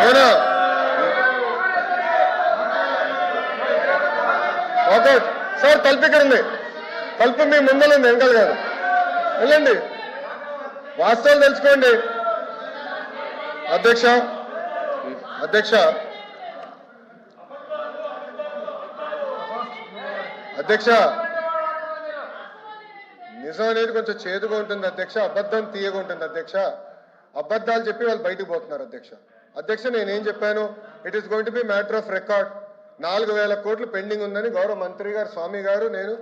అవునా okay sir తలుపు ఇక్కడ ఉంది తలుపు మీ ముందలుంది ఉంది వెనకాల కాదు. వెళ్ళండి. వాస్తవాలు తెలుసుకోండి. అధ్యక్ష అధ్యక్ష. అధ్యక్ష. నిజం అనేది కొంచెం చేదుగా ఉంటుంది అధ్యక్ష. అబద్ధం తీయగా ఉంటుంది అధ్యక్ష. అబద్ధాలు చెప్పి వాళ్ళు బయటకు పోతున్నారు అధ్యక్ష. అధ్యక్ష నేనేం చెప్పాను? It is going to be matter of record నాలుగు వేల కోట్లు పెండింగ్ ఉందని గౌరవ మంత్రి గారు స్వామి గారు నేను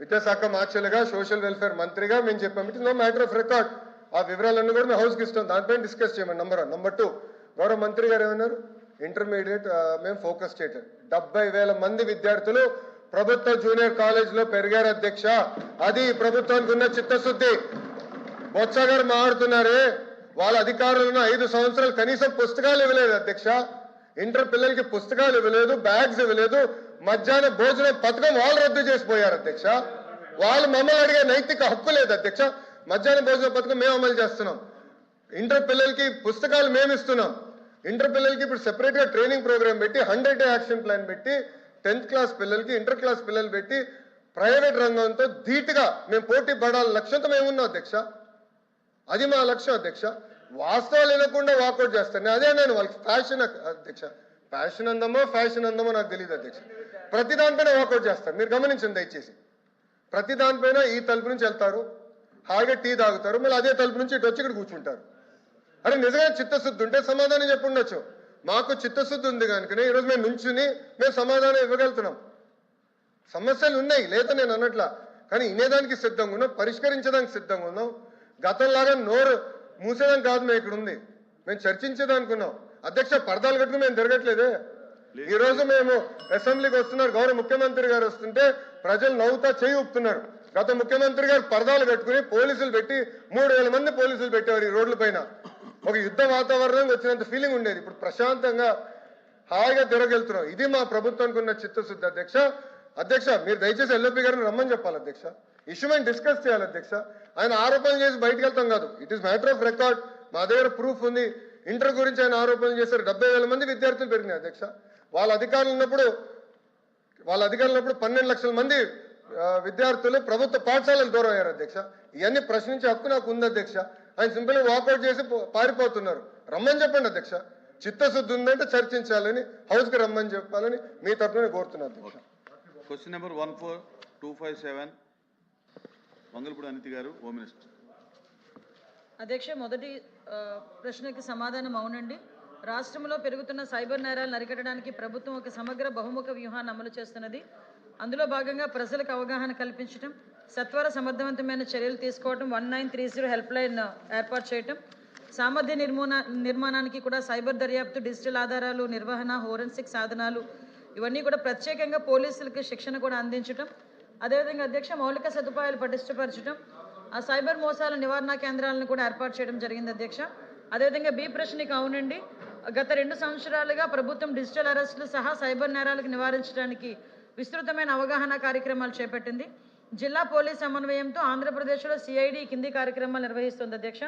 విద్యాశాఖ మార్చలుగా సోషల్ వెల్ఫేర్ మంత్రిగా మేము చెప్పాము. It is no matter of record ఆ వివరాలన్నీ కూడా మేము హౌస్కి ఇస్తాం. దానిపైన డిస్కస్ చేయమని. నెంబర్ వన్ నెంబర్ టూ గౌరవ మంత్రి గారు ఏమన్నారు? ఇంటర్మీడియట్ మేము ఫోకస్ చేయటం డెబ్బై వేల మంది విద్యార్థులు ప్రభుత్వ జూనియర్ కాలేజ్లో పెరిగారు అధ్యక్ష. అది ప్రభుత్వానికి ఉన్న చిత్తశుద్ధి. బొత్స గారు మాట్లాడుతున్నారే. వాళ్ళ అధికారులను ఐదు సంవత్సరాలు కనీసం పుస్తకాలు ఇవ్వలేదు అధ్యక్ష. ఇంటర్ పిల్లలకి పుస్తకాలు ఇవ్వలేదు బ్యాగ్స్ ఇవ్వలేదు. మధ్యాహ్న భోజనం పథకం వాళ్ళు రద్దు చేసిపోయారు అధ్యక్ష. వాళ్ళు మమ్మల్ని అడిగే నైతిక హక్కు లేదు అధ్యక్ష. మధ్యాహ్న భోజన పథకం మేము అమలు చేస్తున్నాం. ఇంటర్ పిల్లలకి పుస్తకాలు మేము ఇస్తున్నాం. ఇంటర్ పిల్లలకి ఇప్పుడు సెపరేట్గా ట్రైనింగ్ ప్రోగ్రామ్ పెట్టి హండ్రెడ్ డే యాక్షన్ ప్లాన్ పెట్టి టెన్త్ క్లాస్ పిల్లలకి ఇంటర్ క్లాస్ పిల్లలు పెట్టి ప్రైవేట్ రంగంతో ధీటుగా మేము పోటీ పడాలి లక్ష్యంతో మేము ఉన్నాం అధ్యక్ష. అది మా లక్ష్యం అధ్యక్ష. వాస్తవాలు వినకుండా వాకౌట్ చేస్తాను. అదే నేను వాళ్ళకి ఫ్యాషన్ అధ్యక్ష. ఫ్యాషన్ అందమో ఫ్యాషన్ అందమో నాకు తెలియదు అధ్యక్ష. ప్రతి దానిపైన వాకౌట్ చేస్తారు మీరు గమనించండి దయచేసి. ప్రతి దానిపైన ఈ తలుపు నుంచి వెళ్తారు. హాయిగా టీ తాగుతారు. మళ్ళీ అదే తలుపు నుంచి ఇటు వచ్చి ఇక్కడ కూర్చుంటారు. అరే నిజంగా చిత్తశుద్ధి ఉంటే సమాధానం చెప్పుండొచ్చు. మాకు చిత్తశుద్ధి ఉంది కనుకనే ఈరోజు మేము నుంచుని మేము సమాధానం ఇవ్వగలుగుతున్నాం. సమస్యలు ఉన్నాయి లేదా నేను అన్నట్లా. కానీ వినేదానికి సిద్ధంగా ఉన్నాం పరిష్కరించడానికి సిద్ధంగా ఉన్నాం. గతంలాగా నోరు మూసేదానికి కాదు మేము ఇక్కడ ఉంది మేము చర్చించేదానికి ఉన్నాం అధ్యక్ష పరదాలు కట్టుకుని మేము తిరగట్లేదే. ఈ రోజు మేము అసెంబ్లీకి వస్తున్నారు. గౌరవ ముఖ్యమంత్రి గారు వస్తుంటే ప్రజలు నవ్వుతా చేయి ఊపుతున్నారు. గత ముఖ్యమంత్రి గారు పరదాలు కట్టుకుని పోలీసులు పెట్టి మూడు వేల మంది పోలీసులు పెట్టేవారు ఈ రోడ్ల పైన. ఒక యుద్ధ వాతావరణం వచ్చినంత ఫీలింగ్ ఉండేది. ఇప్పుడు ప్రశాంతంగా హాయిగా తిరగలుగుతున్నాం ఇది మా ప్రభుత్వానికి ఉన్న చిత్తశుద్ధి. అధ్యక్ష అధ్యక్ష మీరు దయచేసి ఎల్ఓపి గారిని రమ్మని చెప్పాలి అధ్యక్ష. ఇష్యూ మేము డిస్కస్ చేయాలి అధ్యక్ష. ఆయన ఆరోపణలు చేసి బయటకు వెళ్తాం కాదు. It is matter of record మా దగ్గర ప్రూఫ్ ఉంది. ఇంటర్ గురించి ఆయన ఆరోపణలు చేశారు. డెబ్బై వేల మంది విద్యార్థులు పెరిగినాయి అధ్యక్ష. వాళ్ళ అధికారులు ఉన్నప్పుడు వాళ్ళ అధికారులు ఉన్నప్పుడు పన్నెండు లక్షల మంది విద్యార్థులు ప్రభుత్వ పాఠశాలలు దూరం అయ్యారు అధ్యక్ష. ఇవన్నీ ప్రశ్నించే హక్కు నాకు ఉంది అధ్యక్ష. ఆయన సింపుల్ వాకౌట్ చేసి పారిపోతున్నారు. రమ్మని చెప్పండి అధ్యక్ష. చిత్తశుద్ధి ఉందంటే చర్చించాలని హౌస్కి రమ్మని చెప్పాలని మీ తరఫున కోరుతున్నాను అధ్యక్ష. Question number one four two five seven Mangalapudi Anitha గారు హోమ్ మినిస్టర్. అధ్యక్ష మొదటి ప్రశ్నకి సమాధానం అవునండి. రాష్ట్రంలో పెరుగుతున్న సైబర్ నేరాలను అరికట్టడానికి ప్రభుత్వం ఒక సమగ్ర బహుముఖ వ్యూహాన్ని అమలు చేస్తున్నది. అందులో భాగంగా ప్రజలకు అవగాహన కల్పించడం సత్వర సమర్థవంతమైన చర్యలు తీసుకోవడం one nine three zero help line ఏర్పాటు చేయటం సామర్థ్య నిర్మూన నిర్మాణానికి కూడా సైబర్ దర్యాప్తు డిజిటల్ ఆధారాలు నిర్వహణ హోరెన్సిక్ సాధనాలు ఇవన్నీ కూడా ప్రత్యేకంగా పోలీసులకి శిక్షణ కూడా అందించడం అదేవిధంగా అధ్యక్ష మౌలిక సదుపాయాలు పటిష్టపరచడం ఆ సైబర్ మోసాల నివారణ కేంద్రాలను కూడా ఏర్పాటు చేయడం జరిగింది అధ్యక్ష. అదేవిధంగా బి ప్రశ్నకి అవునండి గత రెండు సంవత్సరాలుగా ప్రభుత్వం డిజిటల్ అరెస్టులు సహా సైబర్ నేరాలకు నివారించడానికి విస్తృతమైన అవగాహన కార్యక్రమాలు చేపట్టింది. జిల్లా పోలీస్ సమన్వయంతో ఆంధ్రప్రదేశ్లో సిఐడి కింది కార్యక్రమాలు నిర్వహిస్తుంది అధ్యక్ష.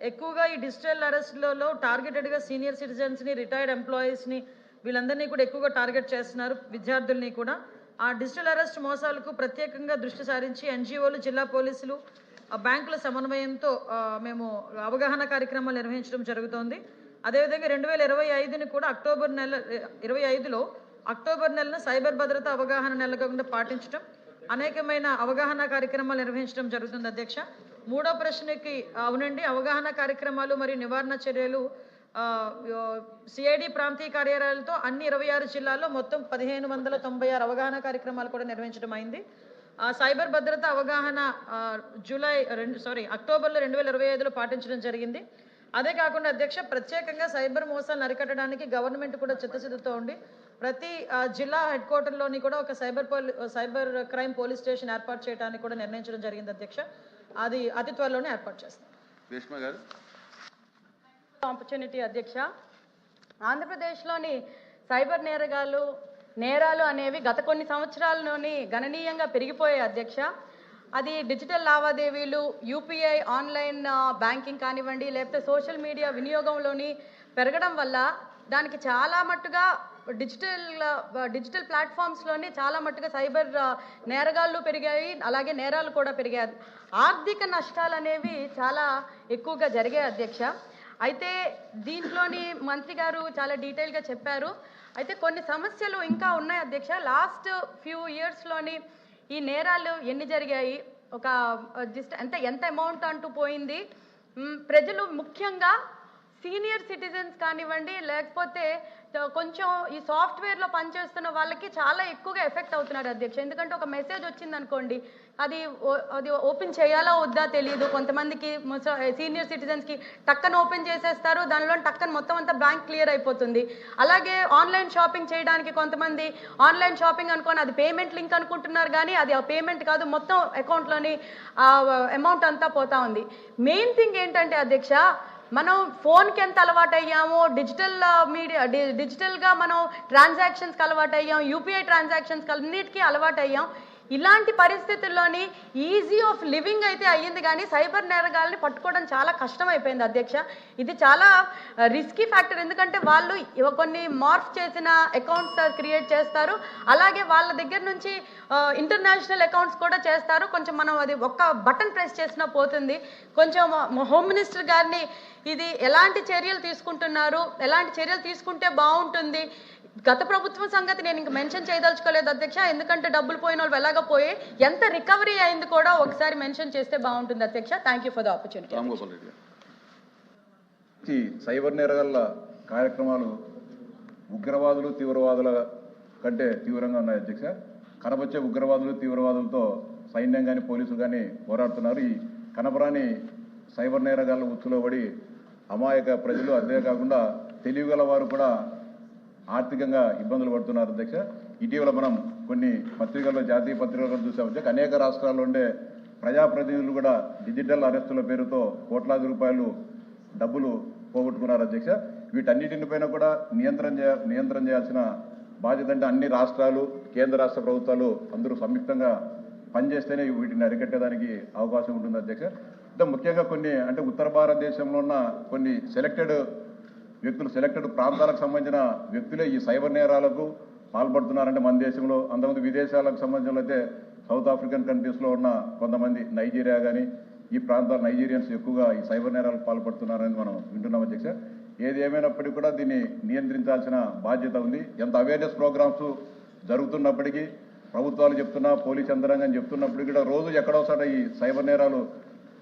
ఎక్కువగా ఈ డిజిటల్ అరెస్టులలో టార్గెటెడ్గా సీనియర్ సిటిజన్స్ని రిటైర్డ్ ఎంప్లాయీస్ని వీళ్ళందరినీ కూడా ఎక్కువగా టార్గెట్ చేస్తున్నారు విద్యార్థుల్ని కూడా. ఆ డిజిటల్ అరెస్ట్ మోసాలకు ప్రత్యేకంగా దృష్టి సారించి ఎన్జిఓలు జిల్లా పోలీసులు బ్యాంకుల సమన్వయంతో మేము అవగాహన కార్యక్రమాలు నిర్వహించడం జరుగుతోంది. అదేవిధంగా రెండు వేల ఇరవై ఐదుని కూడా అక్టోబర్ నెల ఇరవై ఐదులో అక్టోబర్ నెలను సైబర్ భద్రత అవగాహన నెలగా పాటించడం అనేకమైన అవగాహన కార్యక్రమాలు నిర్వహించడం జరుగుతుంది అధ్యక్ష. మూడో ప్రశ్నకి అవునండి అవగాహన కార్యక్రమాలు మరియు నివారణ చర్యలు సిఐడి ప్రాంతీయ కార్యాలయాలతో అన్ని ఇరవై ఆరు జిల్లాల్లో మొత్తం పదిహేను వందల తొంభై ఆరు అవగాహన కార్యక్రమాలు కూడా నిర్వహించడం అయింది. సైబర్ భద్రత అవగాహన జూలై రెండు సారీ అక్టోబర్లో రెండు వేల ఇరవై ఐదులో పాటించడం జరిగింది. అదే కాకుండా అధ్యక్ష ప్రత్యేకంగా సైబర్ మోసాలను అరికట్టడానికి గవర్నమెంట్ కూడా చిత్తశుద్ధితో ఉండి ప్రతి జిల్లా హెడ్ క్వార్టర్లోని కూడా ఒక సైబర్ పోలీ సైబర్ క్రైమ్ పోలీస్ స్టేషన్ ఏర్పాటు చేయడానికి కూడా నిర్ణయించడం జరిగింది అధ్యక్ష. అది అతి త్వరలోనే ఏర్పాటు చేస్తాం. గారు. ఆపర్చునిటీ అధ్యక్ష ఆంధ్రప్రదేశ్లోని సైబర్ నేరగాలు నేరాలు అనేవి గత కొన్ని సంవత్సరాలలోని గణనీయంగా పెరిగిపోయాయి అధ్యక్ష. అది డిజిటల్ లావాదేవీలు యూపీఐ ఆన్లైన్ బ్యాంకింగ్ కానివ్వండి లేకపోతే సోషల్ మీడియా వినియోగంలోని పెరగడం వల్ల దానికి చాలా మట్టుగా డిజిటల్ డిజిటల్ ప్లాట్ఫామ్స్లోనే చాలా మట్టుగా సైబర్ నేరగాళ్ళు పెరిగాయి అలాగే నేరాలు కూడా పెరిగాయి. ఆర్థిక నష్టాలు అనేవి చాలా ఎక్కువగా జరిగాయి అధ్యక్ష. అయితే దీంట్లోని మంత్రి గారు చాలా డీటెయిల్గా చెప్పారు. అయితే కొన్ని సమస్యలు ఇంకా ఉన్నాయి అధ్యక్ష. లాస్ట్ ఫ్యూ ఇయర్స్లోని ఈ నేరాలు ఎన్ని జరిగాయి? ఒక జస్ట్ ఎంత ఎంత అమౌంట్ అంటూ పోయింది? ప్రజలు ముఖ్యంగా సీనియర్ సిటిజన్స్ కానివ్వండి లేకపోతే కొంచెం ఈ సాఫ్ట్వేర్లో పనిచేస్తున్న వాళ్ళకి చాలా ఎక్కువగా ఎఫెక్ట్ అవుతున్నారు అధ్యక్ష. ఎందుకంటే ఒక మెసేజ్ వచ్చింది అనుకోండి అది ఓ- అది ఓపెన్ చేయాలా వద్దా తెలియదు కొంతమందికి సీనియర్ సిటిజన్స్కి టక్కన ఓపెన్ చేసేస్తారు. దానిలో టక్కన మొత్తం అంతా బ్యాంక్ క్లియర్ అయిపోతుంది. అలాగే ఆన్లైన్ షాపింగ్ చేయడానికి కొంతమంది ఆన్లైన్ షాపింగ్ అనుకోని అది పేమెంట్ లింక్ అనుకుంటున్నారు కానీ అది ఆ పేమెంట్ కాదు. మొత్తం అకౌంట్లోని అమౌంట్ అంతా పోతా ఉంది. మెయిన్ థింగ్ ఏంటంటే అధ్యక్ష మనం ఫోన్కి ఎంత అలవాటు అయ్యామో డిజిటల్ మీడియా డిజిటల్గా మనం ట్రాన్సాక్షన్స్కి అలవాటు అయ్యాం యూపీఐ ట్రాన్సాక్షన్స్కి అన్నిటికీ అలవాటు అయ్యాం. ఇలాంటి పరిస్థితుల్లోని ఈజీ ఆఫ్ లివింగ్ అయితే అయ్యింది కానీ సైబర్ నేరగాల్ని పట్టుకోవడం చాలా కష్టం అయిపోయింది అధ్యక్ష. ఇది చాలా రిస్కీ ఫ్యాక్టర్ ఎందుకంటే వాళ్ళు కొన్ని మార్ఫ్ చేసిన అకౌంట్స్ క్రియేట్ చేస్తారు. అలాగే వాళ్ళ దగ్గర నుంచి ఇంటర్నేషనల్ అకౌంట్స్ కూడా చేస్తారు. కొంచెం మనం అది ఒక్క బటన్ ప్రెస్ చేసినా పోతుంది. కొంచెం హోమ్ మినిస్టర్ గారిని ఇది ఎలాంటి చర్యలు తీసుకుంటున్నారు? ఎలాంటి చర్యలు తీసుకుంటే బాగుంటుంది? గత ప్రభుత్వం సంగతి నేను ఇంక మెన్షన్ చేయదలుచుకోలేదు అధ్యక్ష. ఎందుకంటే డబ్బులు పోయిన వాళ్ళు ఎలాగ పోయి ఎంత రికవరీ అయింది కూడా ఒకసారి మెన్షన్ చేస్తే బాగుంటుంది అధ్యక్ష. Thank you for the opportunity cyber నేరగల్ల కార్యక్రమాలు ఉగ్రవాదులు తీవ్రవాదుల కంటే తీవ్రంగా ఉన్నాయి అధ్యక్ష. కనబచ్చే ఉగ్రవాదులు తీవ్రవాదులతో సైన్యం కానీ పోలీసులు కానీ పోరాడుతున్నారు. ఈ కనపరాని సైబర్ నేరగాళ్ళ ఉచ్చులో పడి అమాయక ప్రజలు అదే కాకుండా తెలివిగల వారు కూడా ఆర్థికంగా ఇబ్బందులు పడుతున్నారు అధ్యక్ష. ఇటీవల మనం కొన్ని పత్రికల్లో జాతీయ పత్రికల్లో చూసాం అధ్యక్ష. అనేక రాష్ట్రాల్లో ఉండే ప్రజాప్రతినిధులు కూడా డిజిటల్ అరెస్టుల పేరుతో కోట్లాది రూపాయలు డబ్బులు పోగొట్టుకున్నారు అధ్యక్ష. వీటన్నిటిపైన కూడా నియంత్రణ చేయ నియంత్రణ చేయాల్సిన బాధ్యత అంటే అన్ని రాష్ట్రాలు కేంద్ర రాష్ట్ర ప్రభుత్వాలు అందరూ సంయుక్తంగా పనిచేస్తేనే వీటిని అరికట్టేదానికి అవకాశం ఉంటుంది అధ్యక్ష. ఇంకా ముఖ్యంగా కొన్ని అంటే ఉత్తర భారతదేశంలో ఉన్న కొన్ని సెలెక్టెడ్ వ్యక్తులు సెలెక్టెడ్ ప్రాంతాలకు సంబంధించిన వ్యక్తులే ఈ సైబర్ నేరాలకు పాల్పడుతున్నారంటే మన దేశంలో అంతమంది విదేశాలకు సంబంధించిన అయితే సౌత్ ఆఫ్రికన్ కంట్రీస్లో ఉన్న కొంతమంది నైజీరియా కానీ ఈ ప్రాంతాల నైజీరియన్స్ ఎక్కువగా ఈ సైబర్ నేరాలకు పాల్పడుతున్నారని మనం వింటున్నాం అధ్యక్ష. ఏది ఏమైనప్పటికీ కూడా దీన్ని నియంత్రించాల్సిన బాధ్యత ఉంది. ఎంత అవేర్నెస్ ప్రోగ్రామ్స్ జరుగుతున్నప్పటికీ ప్రభుత్వాలు చెప్తున్నా పోలీస్ యంత్రాంగం చెప్తున్నప్పటికీ కూడా రోజు ఎక్కడో ఈ సైబర్ నేరాలు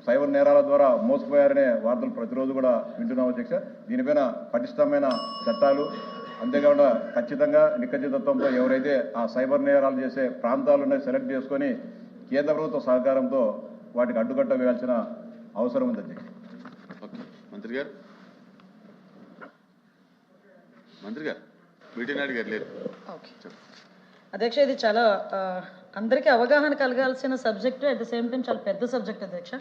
సైబర్ నేరాల ద్వారా మోసపోయారనే వార్తలు ప్రతిరోజు కూడా వింటున్నాం అధ్యక్ష. దీనిపైన పటిష్టమైన చట్టాలు అంతేకాకుండా ఖచ్చితంగా నిక్కచితత్వంతో ఎవరైతే ఆ సైబర్ నేరాలు చేసే ప్రాంతాలను సెలెక్ట్ చేసుకొని కేంద్ర ప్రభుత్వ సహకారంతో వాటికి అడ్డుకట్ట వేయాల్సిన అవసరం ఉంది అధ్యక్ష. ఓకే. మంత్రి గారు? మంత్రి గారు గారు లేరు. అధ్యక్ష ఇది చాలా అందరికీ అవగాహన కలగాల్సిన subject at the same time చాలా పెద్ద సబ్జెక్ట్ అధ్యక్ష.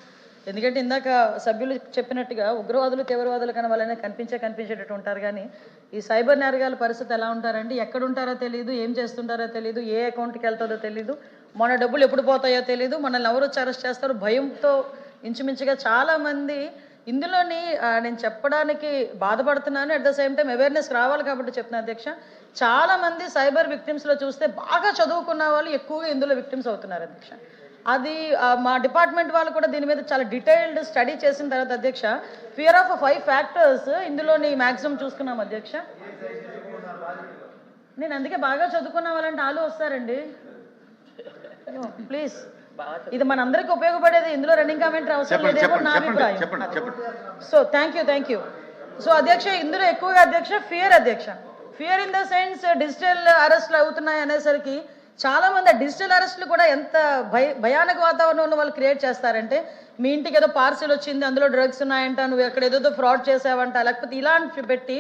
ఎందుకంటే ఇందాక సభ్యులు చెప్పినట్టుగా ఉగ్రవాదులు తీవ్రవాదులు కన్నా వాళ్ళనే కనిపించే కనిపించేటట్టు ఉంటారు. కానీ ఈ సైబర్ నేరగాల పరిస్థితి ఎలా ఉంటారంటే ఎక్కడ ఉంటారో తెలియదు ఏం చేస్తుంటారో తెలియదు ఏ అకౌంట్కి వెళ్తుందో తెలియదు మన డబ్బులు ఎప్పుడు పోతాయో తెలియదు మనల్ని ఎవరు అరెస్ట్ చేస్తారు? భయంతో ఇంచుమించుగా చాలామంది ఇందులోని నేను చెప్పడానికి బాధపడుతున్నాను. At the same time awareness రావాలి కాబట్టి చెప్తున్నా అధ్యక్ష. చాలామంది సైబర్ విక్టిమ్స్లో చూస్తే బాగా చదువుకున్న వాళ్ళు ఎక్కువగా ఇందులో విక్టిమ్స్ అవుతున్నారు అధ్యక్ష. అది మా డిపార్ట్మెంట్ వాళ్ళు కూడా దీని మీద చాలా డీటెయిల్డ్ స్టడీ చేసిన తర్వాత అధ్యక్ష ఫియర్ ఆఫ్ ఫైవ్ ఫ్యాక్టర్స్ ఇందులోని మ్యాక్సిమం చూసుకున్నాం అధ్యక్ష. నేను అందుకే బాగా చదువుకున్న వాళ్ళంటే ఆలు వస్తారండి. ప్లీజ్ ఇది మనందరికీ ఉపయోగపడేది ఇందులో రన్నింగ్ కామెంటరీ అవసరం లేదేమో నా అభిప్రాయం. So thank you thank you so అధ్యక్ష ఇందులో ఎక్కువగా అధ్యక్ష ఫియర్ అధ్యక్ష. Fear in the sense digital అరెస్ట్లు అవుతున్నాయి అనేసరికి చాలా మంది డిజిటల్ అరెస్ట్లు కూడా ఎంత భయ భయానక వాతావరణంలో వాళ్ళు క్రియేట్ చేస్తారంటే మీ ఇంటికి ఏదో పార్సిల్ వచ్చింది అందులో డ్రగ్స్ ఉన్నాయంట నువ్వు ఎక్కడ ఏదో ఫ్రాడ్ చేసావంట లేకపోతే ఇలాంటి పెట్టి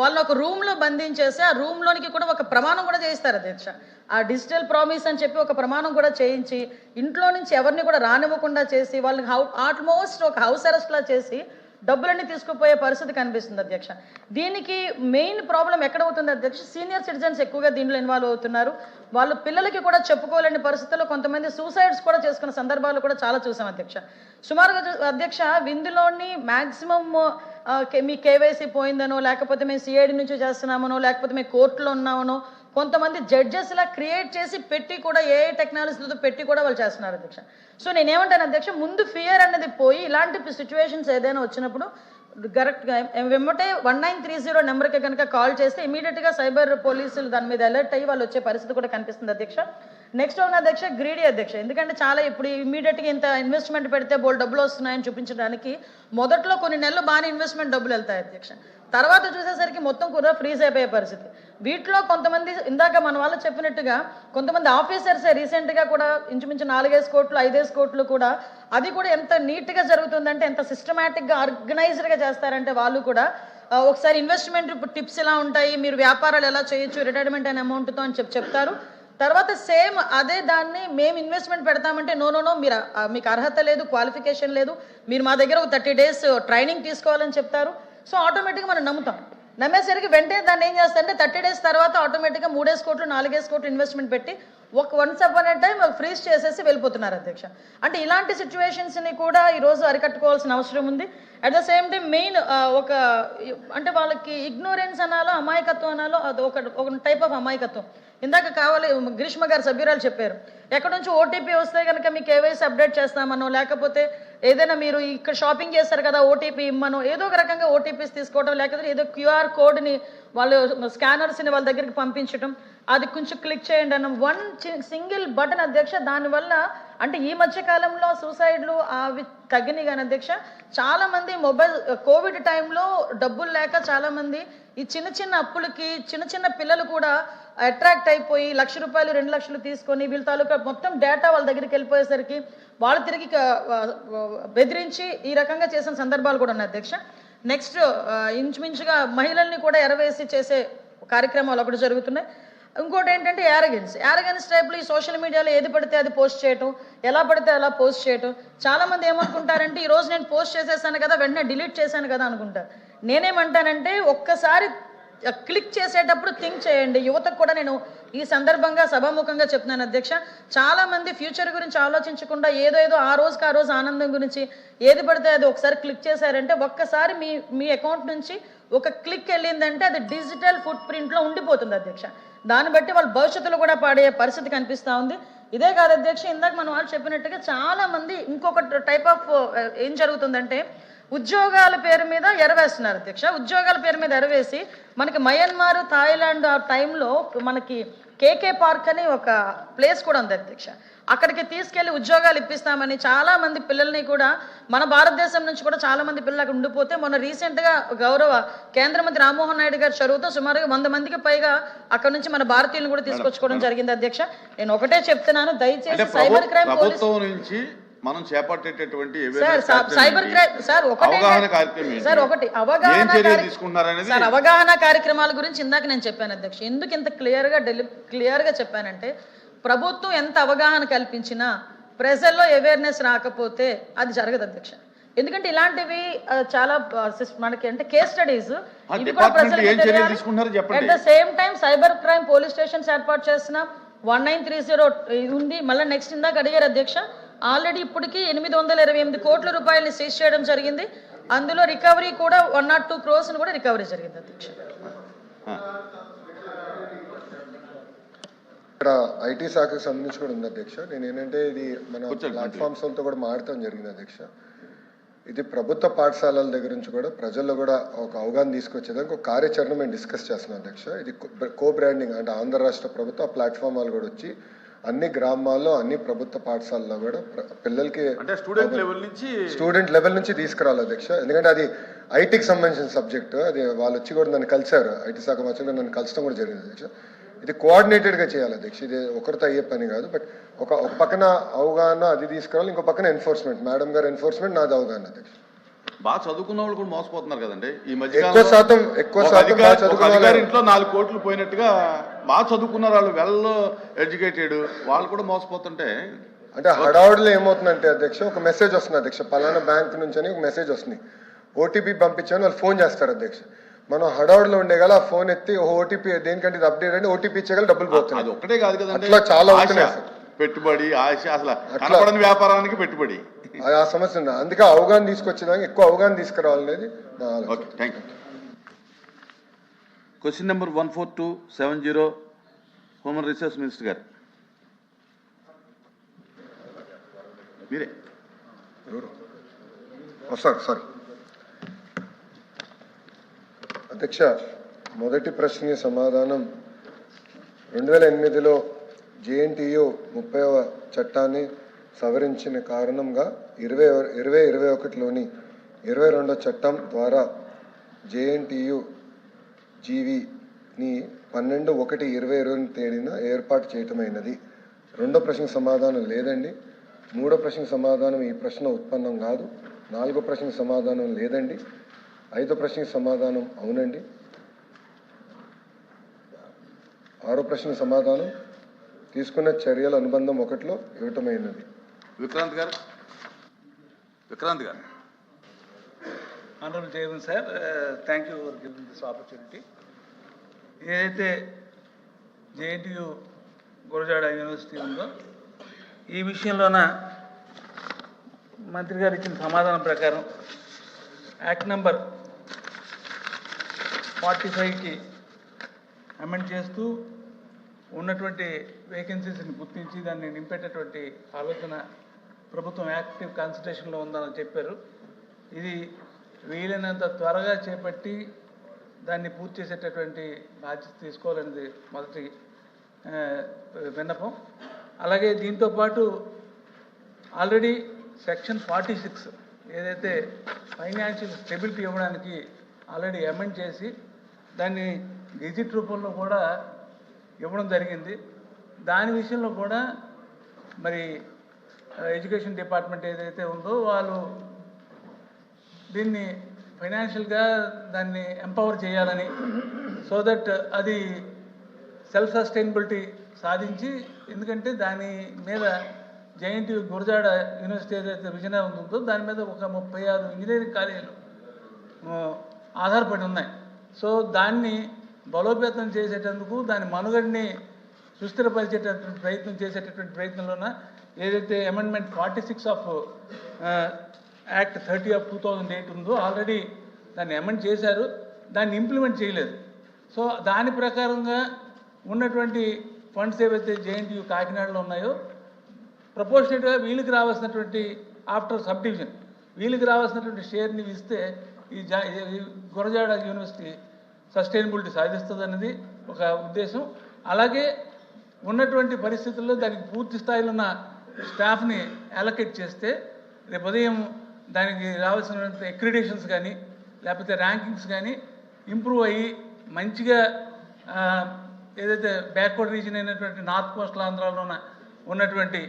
వాళ్ళని ఒక రూమ్లో బంధించేసి ఆ రూమ్ లోనికి కూడా ఒక ప్రమాణం కూడా చేయిస్తారు అధ్యక్ష. ఆ డిజిటల్ ప్రామిస్ అని చెప్పి ఒక ప్రమాణం కూడా చేయించి ఇంట్లో నుంచి ఎవరిని కూడా రానివ్వకుండా చేసి వాళ్ళని హౌ ఆల్మోస్ట్ ఒక హౌస్ అరెస్ట్లా చేసి డబ్బులన్నీ తీసుకుపోయే పరిస్థితి కనిపిస్తుంది అధ్యక్ష. దీనికి మెయిన్ ప్రాబ్లం ఎక్కడ అవుతుంది అధ్యక్ష? సీనియర్ సిటిజన్స్ ఎక్కువగా దీంట్లో ఇన్వాల్వ్ అవుతున్నారు. వాళ్ళు పిల్లలకి కూడా చెప్పుకోలేని పరిస్థితుల్లో కొంతమంది సూసైడ్స్ కూడా చేసుకున్న సందర్భాలు కూడా చాలా చూసాం అధ్యక్ష. సుమారుగా అధ్యక్ష విందులోని మాక్సిమం మీ కేవైసీ పోయిందనో లేకపోతే మేము సిఐడి నుంచి చేస్తున్నామనో లేకపోతే మేము కోర్టులో ఉన్నామనో కొంతమంది జడ్జెస్ లా క్రియేట్ చేసి పెట్టి కూడా ఏ టెక్నాలజీతో పెట్టి కూడా వాళ్ళు చేస్తున్నారు అధ్యక్ష. సో నేనేమంటాను అధ్యక్ష ముందు ఫియర్ అనేది పోయి ఇలాంటి సిచ్యువేషన్స్ ఏదైనా వచ్చినప్పుడు కరెక్ట్గా వెంబటే వన్ నైన్ త్రీ జీరో నెంబర్కి కనుక కాల్ చేస్తే ఇమీడియట్గా సైబర్ పోలీసులు దాని మీద అలర్ట్ అయ్యి వాళ్ళు వచ్చే పరిస్థితి కూడా కనిపిస్తుంది అధ్యక్ష. నెక్స్ట్ ఉన్న అధ్యక్ష గ్రీడీ అధ్యక్ష. ఎందుకంటే చాలా ఇప్పుడు ఇమీడియట్గా ఇంత ఇన్వెస్ట్మెంట్ పెడితే బోల్ డబ్బులు వస్తున్నాయని చూపించడానికి మొదట్లో కొన్ని నెలలు బాగానే ఇన్వెస్ట్మెంట్ డబ్బులు వెళ్తాయి అధ్యక్ష. తర్వాత చూసేసరికి మొత్తం కూడా ఫ్రీజ్ అయిపోయే పరిస్థితి. వీటిలో కొంతమంది ఇందాక మన వాళ్ళు చెప్పినట్టుగా కొంతమంది ఆఫీసర్సే రీసెంట్గా కూడా ఇంచుమించు నాలుగేసి కోట్లు ఐదేసి కోట్లు కూడా అది కూడా ఎంత నీట్గా జరుగుతుందంటే ఎంత సిస్టమేటిక్గా ఆర్గనైజ్డ్గా చేస్తారంటే వాళ్ళు కూడా ఒకసారి ఇన్వెస్ట్మెంట్ టిప్స్ ఎలా ఉంటాయి మీరు వ్యాపారాలు ఎలా చేయొచ్చు రిటైర్మెంట్ అయిన అమౌంట్తో అని చెప్పి చెప్తారు. తర్వాత సేమ్ అదే దాన్ని మేము ఇన్వెస్ట్మెంట్ పెడతామంటే నో నో నో మీరు మీకు అర్హత లేదు క్వాలిఫికేషన్ లేదు మీరు మా దగ్గర ఒక థర్టీ డేస్ ట్రైనింగ్ తీసుకోవాలని చెప్తారు. సో ఆటోమేటిక్గా మనం నమ్ముతాం. నమ్మేసరికి వెంటనే దాన్ని ఏం చేస్తారంటే థర్టీ డేస్ తర్వాత ఆటోమేటిక్గా మూడేసి కోట్లు నాలుగేసి కోట్లు ఇన్వెస్ట్మెంట్ పెట్టి ఒక once upon a time freeze చేసేసి వెళ్ళిపోతున్నారు అధ్యక్ష. అంటే ఇలాంటి సిచ్యువేషన్స్ని కూడా ఈరోజు అరికట్టుకోవాల్సిన అవసరం ఉంది. At the same time main ఒక అంటే వాళ్ళకి ఇగ్నోరెన్స్ అనాలో అమాయకత్వం అనాలో అది ఒక ఒక టైప్ ఆఫ్ అమాయకత్వం. ఇందాక కావాలి గ్రీష్మ గారు సభ్యురాలు చెప్పారు. ఎక్కడ నుంచి ఓటీపీ వస్తే కనుక మీ కేవైసీ అప్డేట్ చేస్తామనో లేకపోతే ఏదైనా మీరు ఇక్కడ షాపింగ్ చేస్తారు కదా ఓటీపీ ఇమ్మనో ఏదో ఒక రకంగా ఓటీపీస్ తీసుకోవడం లేకపోతే ఏదో క్యూఆర్ కోడ్ని వాళ్ళు స్కానర్స్ని వాళ్ళ దగ్గరికి పంపించడం అది కొంచెం క్లిక్ చేయండి అన్న వన్ సింగిల్ బటన్ అధ్యక్ష దానివల్ల అంటే ఈ మధ్య కాలంలో సూసైడ్లు అవి తగ్గినాయి కానీ అధ్యక్ష చాలామంది మొబైల్ కోవిడ్ టైంలో డబ్బులు లేక చాలామంది ఈ చిన్న చిన్న అప్పులకి చిన్న చిన్న పిల్లలు కూడా అట్రాక్ట్ అయిపోయి లక్ష రూపాయలు రెండు లక్షలు తీసుకొని వీళ్ళ తాలూకా మొత్తం డేటా వాళ్ళ దగ్గరికి వెళ్ళిపోయేసరికి వాళ్ళు తిరిగి బెదిరించి ఈ రకంగా చేసిన సందర్భాలు కూడా ఉన్నాయి అధ్యక్ష. నెక్స్ట్ ఇంచుమించుగా మహిళల్ని కూడా ఎరవేసి చేసే కార్యక్రమాలు ఒకటి జరుగుతున్నాయి. ఇంకోటి ఏంటంటే యారగెన్స్ యారగెన్స్ టైప్లో ఈ సోషల్ మీడియాలో ఏది పడితే అది పోస్ట్ చేయటం ఎలా పడితే అలా పోస్ట్ చేయటం. చాలామంది ఏమనుకుంటారంటే ఈరోజు నేను పోస్ట్ చేసేసాను కదా వెంటనే డిలీట్ చేశాను కదా అనుకుంటారు. నేనేమంటానంటే ఒక్కసారి క్లిక్ చేసేటప్పుడు థింక్ చేయండి. యువతకు కూడా నేను ఈ సందర్భంగా సభాముఖంగా చెప్తున్నాను అధ్యక్ష. చాలామంది ఫ్యూచర్ గురించి ఆలోచించకుండా ఏదో ఏదో ఆ రోజుకి ఆ రోజు ఆనందం గురించి ఏది పడితే అది ఒకసారి క్లిక్ చేశారంటే ఒక్కసారి మీ మీ అకౌంట్ నుంచి ఒక క్లిక్ వెళ్ళిందంటే అది డిజిటల్ ఫుట్ ప్రింట్లో ఉండిపోతుంది అధ్యక్ష. దాన్ని బట్టి వాళ్ళు భవిష్యత్తులో కూడా పాడే పరిస్థితి కనిపిస్తూ ఉంది. ఇదే కాదు అధ్యక్ష ఇందాక మనం వాళ్ళు చెప్పినట్టుగా చాలామంది ఇంకొక టైప్ ఆఫ్ ఏం జరుగుతుందంటే ఉద్యోగాల పేరు మీద ఎరవేస్తున్నారు అధ్యక్ష. ఉద్యోగాల పేరు మీద ఎరవేసి మనకి మయన్మార్ థాయిలాండ్ ఆ టైంలో మనకి కేకే పార్క్ అని ఒక ప్లేస్ కూడా ఉంది అధ్యక్ష. అక్కడికి తీసుకెళ్ళి ఉద్యోగాలు ఇప్పిస్తామని చాలా మంది పిల్లల్ని కూడా మన భారతదేశం నుంచి కూడా చాలా మంది పిల్లలు అక్కడ ఉండిపోతే మొన్న రీసెంట్గా గౌరవ కేంద్ర మంత్రి రామ్మోహన్ నాయుడు గారు చదువుతో సుమారుగా వంద మందికి పైగా అక్కడ నుంచి మన భారతీయులను కూడా తీసుకొచ్చుకోవడం జరిగింది అధ్యక్ష. నేను ఒకటే చెప్తున్నాను దయచేసి సైబర్ క్రైమ్ నుంచి మనం చేపట్టేటటువంటి అవగాహన కార్యక్రమం అవగాహన కార్యక్రమాల గురించి ఇందాక నేను చెప్పాను అధ్యక్ష. ఎందుకు ఇంత క్లియర్గా డెలి క్లియర్గా చెప్పానంటే ప్రభుత్వం ఎంత అవగాహన కల్పించినా ప్రజల్లో అవేర్నెస్ రాకపోతే అది జరగదు అధ్యక్ష. ఎందుకంటే ఇలాంటివి చాలా మనకి అంటే case studies. At the same time cyber crime police stations ఏర్పాటు చేస్తున్నాం. వన్ నైన్ త్రీ జీరో ఉంది. మళ్ళీ నెక్స్ట్ ఇందాక అడిగారు అధ్యక్ష. ఆల్రెడీ ఇప్పటికి ఎనిమిది వందల ఇరవై ఎనిమిది కోట్ల రూపాయలని సీజ్ చేయడం జరిగింది. అందులో రికవరీ కూడా వన్ నాట్ టూ క్రోర్స్ కూడా రికవరీ జరిగింది అధ్యక్ష. ఇక్కడ ఐటీ శాఖకు సంబంధించి కూడా ఉంది అధ్యక్ష. నేను ఏంటంటే ఇది మన ప్లాట్ఫామ్స్ వాళ్ళతో కూడా మాట్లాడటం జరిగింది అధ్యక్ష. ఇది ప్రభుత్వ పాఠశాలల దగ్గర నుంచి కూడా ప్రజల్లో కూడా ఒక అవగాహన తీసుకొచ్చేదానికి ఒక కార్యాచరణ మేము డిస్కస్ చేస్తున్నాం అధ్యక్ష. ఇది కో బ్రాండింగ్ అంటే ఆంధ్ర రాష్ట్ర ప్రభుత్వ ప్లాట్ఫామ్ వాళ్ళు కూడా వచ్చి అన్ని గ్రామాల్లో అన్ని ప్రభుత్వ పాఠశాలలో కూడా పిల్లలకి అంటే స్టూడెంట్ లెవెల్ నుంచి స్టూడెంట్ లెవెల్ నుంచి తీసుకురావాలి అధ్యక్ష. ఎందుకంటే అది ఐటీకి సంబంధించిన సబ్జెక్ట్. అది వాళ్ళు వచ్చి కూడా నన్ను కలిశారు. ఐటీ శాఖ వచ్చి నన్ను కలచడం కూడా జరిగింది అధ్యక్ష. ఇది కోఆర్డినేటెడ్గా చేయాలి అధ్యక్ష. ఇది ఒకరితో అయ్యే పని కాదు. బట్ ఒక ఒక పక్కన అవగాహన అది తీసుకురావాలి. ఇంకో పక్కన ఎన్ఫోర్స్మెంట్ మేడం గారు ఎన్ఫోర్స్మెంట్ నాది అవగాహన అధ్యక్ష. బాగా చదువుకున్న వాళ్ళు కూడా మోసపోతున్నారు కదండి. ఈ మధ్య ఎక్కువ శాతం ఎక్కువ శాతం. ఇంట్లో నాలుగు కోట్లు పోయినట్టుగా బాగా చదువుకున్నారు వాళ్ళు వెల్ ఎడ్యుకేటెడ్ వాళ్ళు కూడా మోసపోతుంటే అంటే హడావుడిలో ఏమవుతుందంటే అధ్యక్ష ఒక మెసేజ్ వస్తుంది అధ్యక్ష పలానా బ్యాంక్ నుంచి అని ఒక మెసేజ్ వస్తుంది. ఓటీపీ పంపించాను వాళ్ళు ఫోన్ చేస్తారు అధ్యక్ష. మనం హడావుడిలో ఉండేగల ఆ ఫోన్ ఎత్తి ఓటీపీ దేనికంటే ఇది అప్డేట్ అంటే ఓటీపీ ఇచ్చేగల డబ్బులు అది పోతున్నాయి ఒక్కటే కాదు కదండి. అట్లా చాలా. పెట్టుబడి ఆశ అసలు కనపడని వ్యాపారానికి పెట్టుబడి. ఆ- ఆ సమస్య ఉంది. అందుకే అవగాహన తీసుకొచ్చేదానికి ఎక్కువ అవగాహన తీసుకురావాలనేది thank you question number one four two seven zero human resource minister గారు. మీరే. Sir sorry. అధ్యక్ష మొదటి ప్రశ్నకి సమాధానం రెండు వేల ఎనిమిదిలో జేఎన్టీయు ముప్పైవ చట్టాన్ని సవరించిన కారణంగా ఇరవై ఇరవై ఇరవై ఒకటిలోని ఇరవై రెండో చట్టం ద్వారా జేఎన్టీయు జీవిని పన్నెండు ఒకటి ఇరవై ఇరవై తేదీన ఏర్పాటు చేయటమైనది. రెండో ప్రశ్నకు సమాధానం లేదండి. మూడో ప్రశ్నకు సమాధానం ఈ ప్రశ్న ఉత్పన్నం కాదు. నాలుగో ప్రశ్నకు సమాధానం లేదండి. ఐదో ప్రశ్నకు సమాధానం అవునండి. ఆరో ప్రశ్నకు సమాధానం. తీసుకున్న చర్యల అనుబంధం ఒకటిలో ఇవ్వటమైనది. విక్రాంత్ గారు? విక్రాంత్ గారు. Honorable Chairman, sir thank you for giving this opportunity ఏదైతే జేఎన్టీయు గురజాడ యూనివర్సిటీ ఉందో ఈ విషయంలోన మంత్రి గారు ఇచ్చిన సమాధానం ప్రకారం యాక్ట్ నెంబర్ ఫార్టీ ఫైవ్కి అమెండ్ చేస్తూ ఉన్నటువంటి వేకెన్సీస్ని గుర్తించి దాన్ని నింపేటటువంటి ఆలోచన ప్రభుత్వం యాక్టివ్ కాన్సన్ట్రేషన్లో ఉందని చెప్పారు. ఇది వీలైనంత త్వరగా చేపట్టి దాన్ని పూర్తి చేసేటటువంటి బాధ్యత తీసుకోవాలనేది మొదటి విన్నపం. అలాగే దీంతో పాటు ఆల్రెడీ సెక్షన్ ఫార్టీ సిక్స్ ఏదైతే ఫైనాన్షియల్ స్టెబిలిటీ ఇవ్వడానికి ఆల్రెడీ అమెండ్ చేసి దాన్ని గెజిట్ రూపంలో కూడా ఇవ్వడం జరిగింది. దాని విషయంలో కూడా మరి ఎడ్యుకేషన్ డిపార్ట్మెంట్ ఏదైతే ఉందో వాళ్ళు దీన్ని ఫైనాన్షియల్గా దాన్ని ఎంపవర్ చేయాలని సో దట్ అది సెల్ఫ్ సస్టైనబిలిటీ సాధించి ఎందుకంటే దాని మీద జేఎన్టీ గురజాడ యూనివర్సిటీ ఏదైతే విజయనగరం ఉందో దాని మీద ఒక ముప్పై ఆరు ఇంజనీరింగ్ కాలేజీలు ఆధారపడి ఉన్నాయి. సో దాన్ని బలోపేతం చేసేటందుకు దాని మనుగడిని సుస్థిరపరిచేటటువంటి ప్రయత్నం చేసేటటువంటి ప్రయత్నంలోన ఏదైతే amendment forty six of act thirty of two thousand eight ఉందో ఆల్రెడీ దాన్ని అమెండ్ చేశారు దాన్ని ఇంప్లిమెంట్ చేయలేదు. సో దాని ప్రకారంగా ఉన్నటువంటి ఫండ్స్ ఏవైతే జేఎన్టీయు కాకినాడలో ఉన్నాయో ప్రపోర్షనేట్గా వీళ్ళకి రావాల్సినటువంటి ఆఫ్టర్ సబ్ డివిజన్ వీళ్ళకి రావాల్సినటువంటి షేర్ని ఇస్తే ఈ జా గురజాడ యూనివర్సిటీ సస్టైనబిలిటీ సాధిస్తుంది అనేది ఒక ఉద్దేశం. అలాగే ఉన్నటువంటి పరిస్థితుల్లో దానికి పూర్తి స్థాయిలో ఉన్న స్టాఫ్ని అలొకేట్ చేస్తే రేపు ఉదయం దానికి రావాల్సినటువంటి ఎక్రిడేషన్స్ కానీ లేకపోతే ర్యాంకింగ్స్ కానీ ఇంప్రూవ్ అయ్యి మంచిగా ఏదైతే బ్యాక్వర్డ్ రీజన్ అయినటువంటి నార్త్ కోస్టల్ ఆంధ్రాలో ఉన్నటువంటి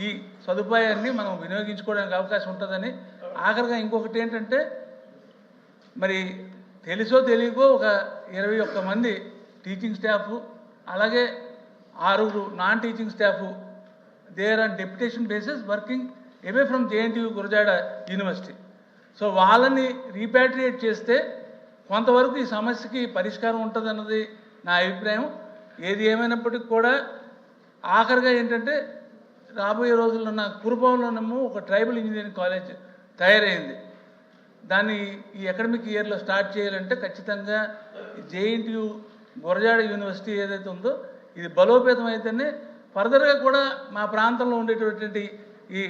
ఈ సదుపాయాన్ని మనం వినియోగించుకోవడానికి అవకాశం ఉంటుందని ఆఖరిగా ఇంకొకటి ఏంటంటే మరి తెలుసో తెలియకో ఒక ఇరవై ఒక్క మంది టీచింగ్ స్టాఫ్ అలాగే ఆరుగురు non teaching staff there on deputation basis working away from JNTU Gurajada university so వాళ్ళని రీపాట్రియేట్ చేస్తే కొంతవరకు ఈ సమస్యకి పరిష్కారం ఉంటుందన్నది నా అభిప్రాయం. ఏది ఏమైనప్పటికీ కూడా ఆఖరిగా ఏంటంటే రాబోయే రోజుల్లో నా కురుభవంలోనేమో ఒక ట్రైబల్ ఇంజనీరింగ్ కాలేజ్ తయారైంది. దాన్ని ఈ అకాడమిక్ ఇయర్లో స్టార్ట్ చేయాలంటే ఖచ్చితంగా జేఎన్టీయూ గురజాడ యూనివర్సిటీ ఏదైతే ఉందో ఇది బలోపేతం అయితేనే ఫర్దర్గా కూడా మా ప్రాంతంలో ఉండేటటువంటి ఈ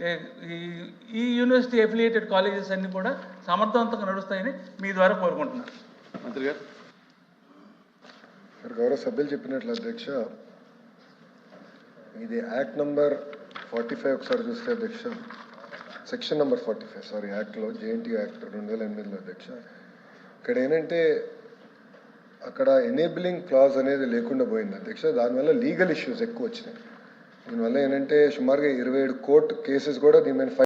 ఈ- ఈ యూనివర్సిటీ అఫిలియేటెడ్ కాలేజెస్ అన్నీ కూడా సమర్థవంతంగా నడుస్తాయని మీ ద్వారా కోరుకుంటున్నాను. మంత్రి గారు. గౌరవ సభ్యులు చెప్పినట్లు అధ్యక్ష ఇది యాక్ట్ నంబర్ ఫార్టీ ఫైవ్ ఒకసారి చూస్తే అధ్యక్ష section number forty five sorry యాక్ట్లో జేఎన్టీ యాక్ట్ రెండు వేల ఎనిమిదిలో అధ్యక్ష. ఇక్కడ ఏంటంటే అక్కడ ఎనేబిలింగ్ క్లాజ్ అనేది లేకుండా పోయింది అధ్యక్ష. దానివల్ల లీగల్ ఇష్యూస్ ఎక్కువ వచ్చినాయి. దీనివల్ల ఏంటంటే సుమారుగా ఇరవై ఏడు కోర్టు కేసెస్ కూడా దీని మీద